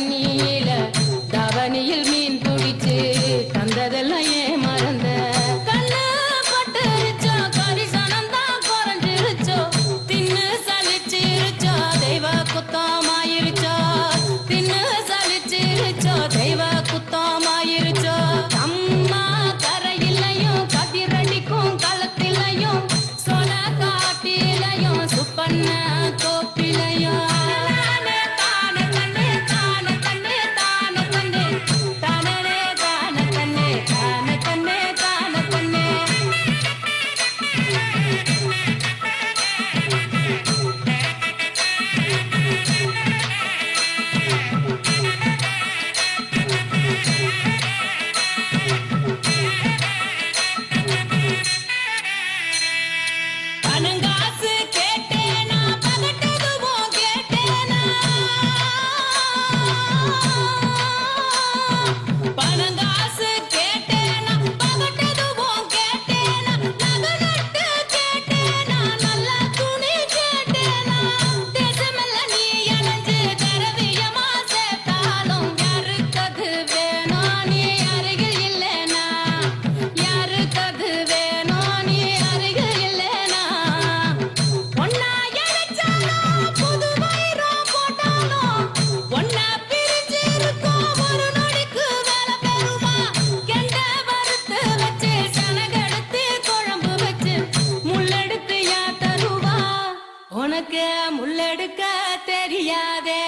ಬನ್ನಿ நமக்கு முள்ளெடுக்க தெரியாதே.